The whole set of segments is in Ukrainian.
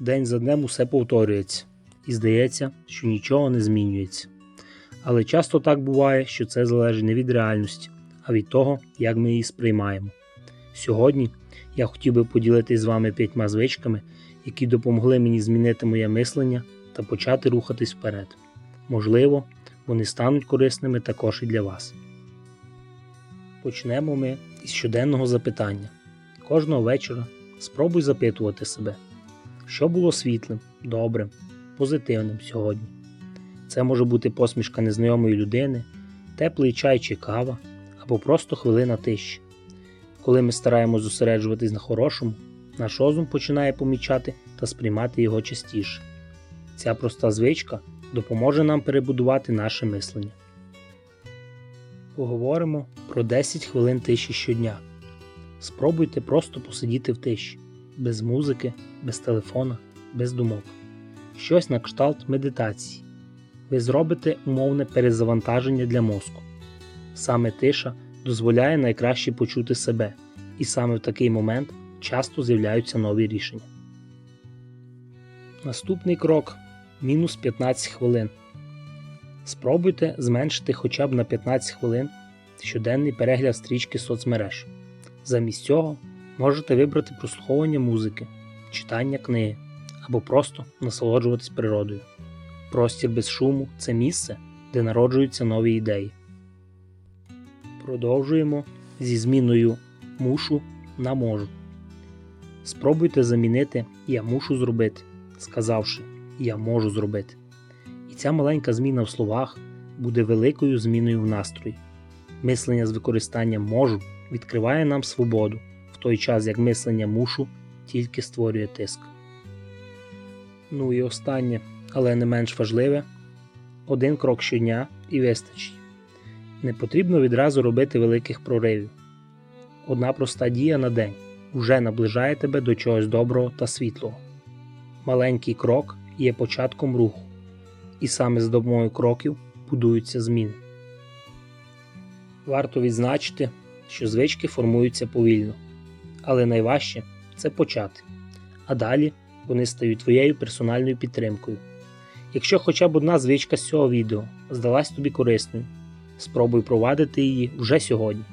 День за днем усе повторюється, і здається, що нічого не змінюється. Але часто так буває, що це залежить не від реальності, а від того, як ми її сприймаємо. Сьогодні я хотів би поділитися з вами п'ятьма звичками, які допомогли мені змінити моє мислення та почати рухатись вперед. Можливо, вони стануть корисними також і для вас. Почнемо ми із щоденного запитання. Кожного вечора спробуй запитувати себе, що було світлим, добрим, позитивним сьогодні. Це може бути посмішка незнайомої людини, теплий чай чи кава, або просто хвилина тиші. Коли ми стараємось зосереджуватись на хорошому, наш розум починає помічати та сприймати його частіше. Ця проста звичка допоможе нам перебудувати наше мислення. Поговоримо про 10 хвилин тиші щодня. Спробуйте просто посидіти в тиші, без музики, без телефона, без думок. Щось на кшталт медитації. Ви зробите умовне перезавантаження для мозку. Саме тиша дозволяє найкраще почути себе, і саме в такий момент часто з'являються нові рішення. Наступний крок мінус 15 хвилин. Спробуйте зменшити хоча б на 15 хвилин щоденний перегляд стрічки соцмереж. Замість цього можете вибрати прослуховування музики, читання книги або просто насолоджуватись природою. Простір без шуму це місце, де народжуються нові ідеї. Продовжуємо зі зміною мушу на можу. Спробуйте замінити Я мушу зробити, сказавши Я можу зробити. І ця маленька зміна в словах буде великою зміною в настрої. Мислення з використанням можу відкриває нам свободу, той час як мислення мушу тільки створює тиск. Ну і останнє, але не менш важливе один крок щодня і вистачить. Не потрібно відразу робити великих проривів. Одна проста дія на день уже наближає тебе до чогось доброго та світлого. Маленький крок є початком руху, і саме з допомогою кроків будуються зміни. Варто відзначити, що звички формуються повільно, але найважче це почати, а далі вони стають твоєю персональною підтримкою. Якщо хоча б одна звичка з цього відео здалась тобі корисною, спробуй провадити її вже сьогодні.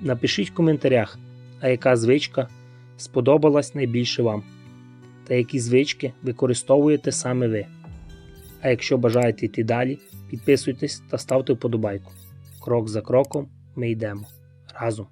Напишіть в коментарях, а яка звичка сподобалась найбільше вам, та які звички використовуєте саме ви. А якщо бажаєте йти далі, підписуйтесь та ставте вподобайку. Крок за кроком ми йдемо разом.